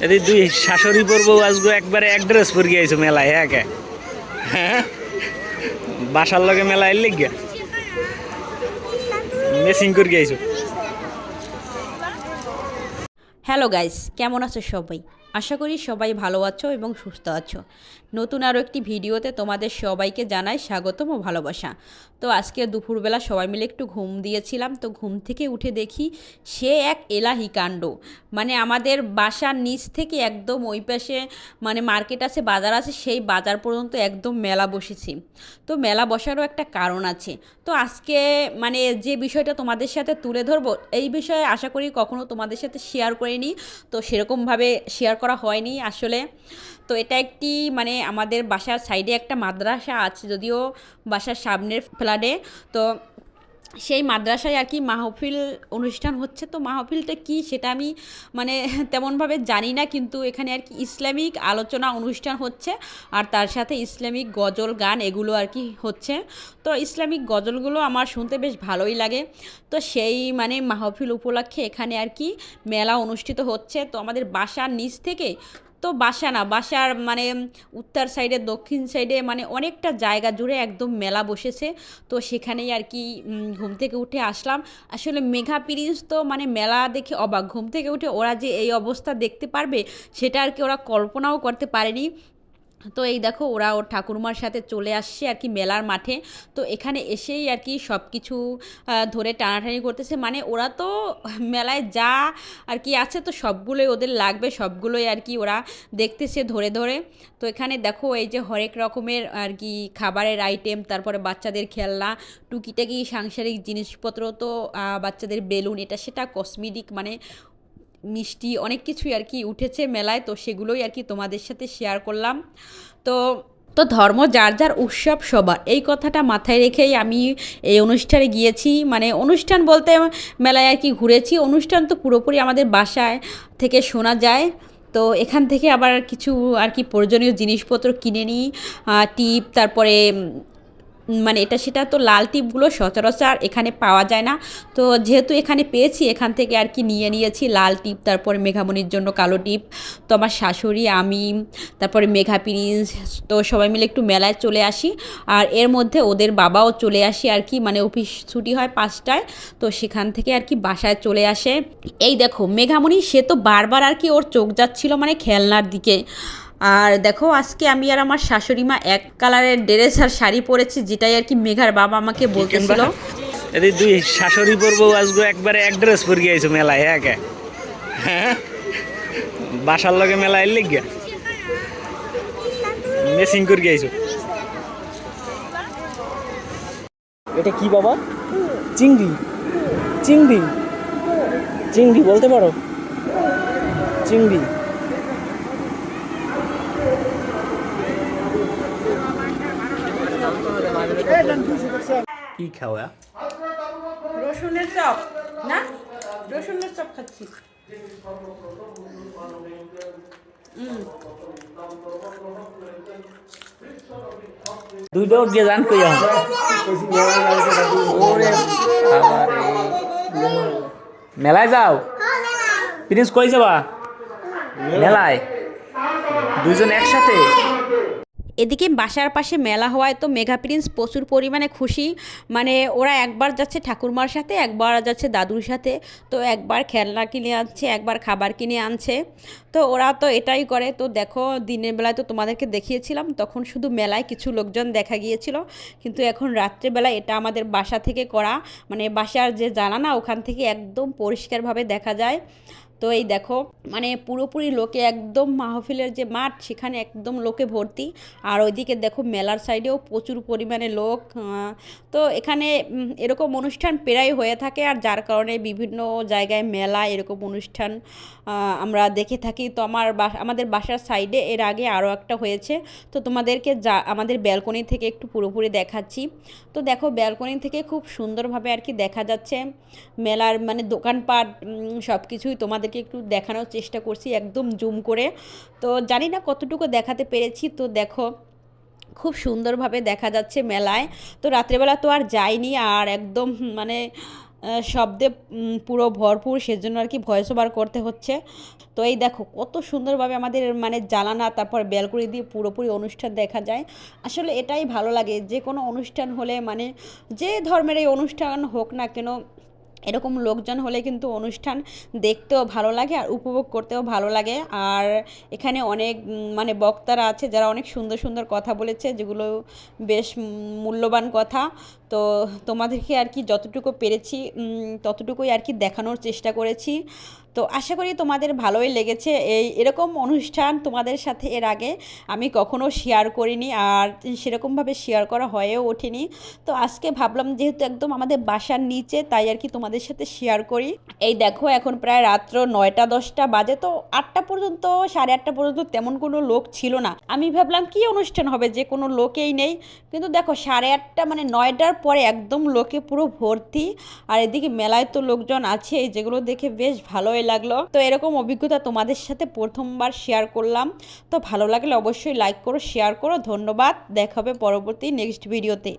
দুই শাশুড়ি পরবো আজগো একবারে এক ড্রেস পরে গিয়েছো মেলায় হ্যাঁ কে? হ্যাঁ? বাসার লগে মেলায় লিখ গিয়া মেসিং করে গিয়েছো হ্যালো গাইস কেমন আছো সবাই? আশা করি সবাই ভালো আছো এবং সুস্থ আছো। নতুন আরও একটি ভিডিওতে তোমাদের সবাইকে জানাই স্বাগতম ও ভালোবাসা। তো আজকে দুপুরবেলা সবাই মিলে একটু ঘুম দিয়েছিলাম, তো ঘুম থেকে উঠে দেখি সে এক এলাহি কাণ্ড। মানে আমাদের বাসার নিচ থেকে একদম ওই পাশে মানে মার্কেট আছে, বাজার আছে, সেই বাজার পর্যন্ত একদম মেলা বসেছি। তো মেলা বসারও একটা কারণ আছে। তো আজকে মানে যে বিষয়টা তোমাদের সাথে তুলে ধরবো, এই বিষয়ে আশা করি কখনো তোমাদের সাথে শেয়ার করিনি, তো সেরকমভাবে শেয়ার করা হয়নি আসলে। তো এটা একটি মানে আমাদের বাসার সাইডে একটা মাদ্রাসা আছে, যদিও বাসার সামনের ফ্ল্যাটে তো সেই মাদ্রাসায় আর কি মাহফিল অনুষ্ঠান হচ্ছে। তো মাহফিলটা কি সেটা আমি মানে তেমনভাবে জানি না, কিন্তু এখানে আর কি ইসলামিক আলোচনা অনুষ্ঠান হচ্ছে আর তার সাথে ইসলামিক গজল গান এগুলো আর কি হচ্ছে। তো ইসলামিক গজলগুলো আমার শুনতে বেশ ভালোই লাগে। তো সেই মানে মাহফিল উপলক্ষে এখানে আর কি মেলা অনুষ্ঠিত হচ্ছে। তো আমাদের বাসার নিচ থেকে তো বাসা না, বাসার মানে উত্তর সাইডে দক্ষিণ সাইডে মানে অনেকটা জায়গা জুড়ে একদম মেলা বসেছে। তো সেখানেই আর কি ঘুম থেকে উঠে আসলাম। আসলে মেঘা প্রিন্স তো মানে মেলা দেখে অবাক। ঘুম থেকে উঠে ওরা যে এই অবস্থা দেখতে পারবে, সেটা আর কি ওরা কল্পনাও করতে পারেনি। তো এই দেখো ওরা ওর ঠাকুরমার সাথে চলে আসছে আর কি মেলার মাঠে। তো এখানে এসেই আর কি সব কিছু ধরে টানাটানি করতেছে। মানে ওরা তো মেলায় যা আর কি আছে তো সবগুলোই ওদের লাগবে, সবগুলোই আর কি ওরা দেখতেছে ধরে ধরে। তো এখানে দেখো এই যে হরেক রকমের আর কি খাবারের আইটেম তারপরে বাচ্চাদের খেলনা, টুকিটাকি সাংসারিক জিনিসপত্র তো বাচ্চাদের বেলুন, এটা সেটা কসমেটিক মানে মিষ্টি অনেক কিছুই আর কি উঠেছে মেলায়, তো সেগুলোই আর কি তোমাদের সাথে শেয়ার করলাম। তো তো ধর্ম যার যার উৎসব সবার, এই কথাটা মাথায় রেখেই আমি এই অনুষ্ঠানে গিয়েছি। মানে অনুষ্ঠান বলতে মেলায় আর কি ঘুরেছি, অনুষ্ঠান তো পুরোপুরি আমাদের বাসায় থেকে শোনা যায়। তো এখান থেকে আবার কিছু আর কি প্রয়োজনীয় জিনিসপত্র কিনে নিই টিপ, তারপরে মানে এটা সেটা তো লাল টিপগুলো সচরাচর এখানে পাওয়া যায় না। তো যেহেতু এখানে পেয়েছি, এখান থেকে আর কি নিয়ে নিয়েছি লাল টিপ, তারপরে মেঘামণির জন্য কালো টিপ, তো আমার শাশুড়ি, আমি, তারপরে মেঘা প্রিন্স, তো সবাই মিলে একটু মেলায় চলে আসি। আর এর মধ্যে ওদের বাবাও চলে আসি আর কি মানে অফিস ছুটি হয় পাঁচটায়, তো সেখান থেকে আর কি বাসায় চলে আসে। এই দেখো, মেঘামণি, সে তো বারবার আর কি ওর চোখ যাচ্ছিল মানে খেলনার দিকে। আর দেখো আজকে আমি আর আমার শাশুড়ি মা এক কালারের ড্রেস আর শাড়ি পরেছি যেটাই আর কি মেঘার বাবা আমাকে বলতেছিল। এদি দুই শাশুড়ি পরবো আজগো একবারে এক ড্রেস পরে গিয়েছো মেলায় হ্যাঁ কে? হ্যাঁ? বাসার লগে মেলা এর লিগিয়া মেসিং করে গিয়েছো এটা কি বাবা? চিংড়ি। চিংড়ি। চিংড়ি বলতে পারো? চিংড়ি। কি খাওয়া? রসুনের চপ। না? রসুনের চপ খাচ্ছি। দুইটাও গিয়ে জান কই। মেলায় যাও। প্রিন্স কই যাবা? মেলায়। দুইজন একসাথে। এদিকে বাসার পাশে মেলা হওয়ায় তো মেঘা প্রিন্স প্রচুর পরিমাণে খুশি। মানে ওরা একবার যাচ্ছে ঠাকুরমার সাথে, একবার যাচ্ছে দাদুর সাথে, তো একবার খেলনা কিনে আনছে, একবার খাবার কিনে আনছে। তো ওরা তো এটাই করে। তো দেখো, দিনের বেলায় তো তোমাদেরকে দেখিয়েছিলাম, তখন শুধু মেলায় কিছু লোকজন দেখা গিয়েছিল। কিন্তু এখন রাত্রেবেলা এটা আমাদের বাসা থেকে করা। মানে বাসার যে জানানা ওখান থেকে একদম পরিষ্কারভাবে দেখা যায়। তো এই দেখো মানে পুরোপুরি লোকে একদম মাহফিলের যে মাঠ, সেখানে একদম লোকে ভর্তি। আর ওইদিকে দেখো মেলার সাইডেও প্রচুর পরিমাণে লোক তো এখানে এরকম অনুষ্ঠান প্রায় হয়ে থাকে। আর যার কারণে বিভিন্ন জায়গায় মেলা, এরকম অনুষ্ঠান আমরা দেখে থাকি। তো আমার আমাদের বাসার সাইডে এর আগে আরও একটা হয়েছে। তো তোমাদেরকে যা, আমাদের ব্যালকনি থেকে একটু পুরোপুরি দেখাচ্ছি। তো দেখো ব্যালকনি থেকে খুব সুন্দরভাবে আর কি দেখা যাচ্ছে। মেলার মানে দোকানপাট সব কিছুই তোমাদেরকে একটু দেখানোর চেষ্টা করছি, একদম জুম করে। তো জানি না কতটুকু দেখাতে পেরেছি, তো দেখো, খুব সুন্দরভাবে দেখা যাচ্ছে মেলায়। তো রাত্রেবেলা তো আর যাইনি, আর একদম মানে শব্দে পুরো ভরপুর, সেজন্য আর কি ভয়েস ওভার করতে হচ্ছে। তো এই দেখো, কত সুন্দরভাবে আমাদের মানে জ্বালানা, তারপর ব্যালকনি দিয়ে পুরোপুরি অনুষ্ঠান দেখা যায়। আসলে এটাই ভালো লাগে, যে কোনো অনুষ্ঠান হলে মানে যে ধর্মের এই অনুষ্ঠান হোক না কেন এরকম লোকজন হলে কিন্তু অনুষ্ঠান দেখতেও ভালো লাগে আর উপভোগ করতেও ভালো লাগে। আর এখানে অনেক মানে বক্তারা আছে যারা অনেক সুন্দর সুন্দর কথা বলেছে, যেগুলো বেশ মূল্যবান কথা। তো তোমাদেরকে আর কি যতটুকু পেরেছি ততটুকুই আর কি দেখানোর চেষ্টা করেছি। তো আশা করি তোমাদের ভালোই লেগেছে। এই এরকম অনুষ্ঠান তোমাদের সাথে এর আগে আমি কখনো শেয়ার করিনি আর সেরকমভাবে শেয়ার করা হয়েও ওঠেনি। তো আজকে ভাবলাম যেহেতু একদম আমাদের বাসার নিচে, তাই আর কি তোমাদের সাথে শেয়ার করি। এই দেখো, এখন প্রায় রাত্র নয়টা দশটা বাজে, তো আটটা পর্যন্ত, সাড়ে আটটা পর্যন্ত তেমন কোনো লোক ছিল না। আমি ভাবলাম কি অনুষ্ঠান হবে, যে কোনো লোকেই নেই। কিন্তু দেখো, সাড়ে আটটা মানে নয়টার পরে একদম লোকে পুরো ভর্তি। আর এদিকে মেলায় তো লোকজন আছে যেগুলো দেখে বেশ ভালোই লাগল। তো এরকম অভিজ্ঞতা তোমাদের সাথে প্রথমবার শেয়ার করলাম। তো ভালো লাগলে অবশ্যই লাইক করো শেয়ার করো। ধন্যবাদ। দেখা হবে পরবর্তী নেক্সট ভিডিওতে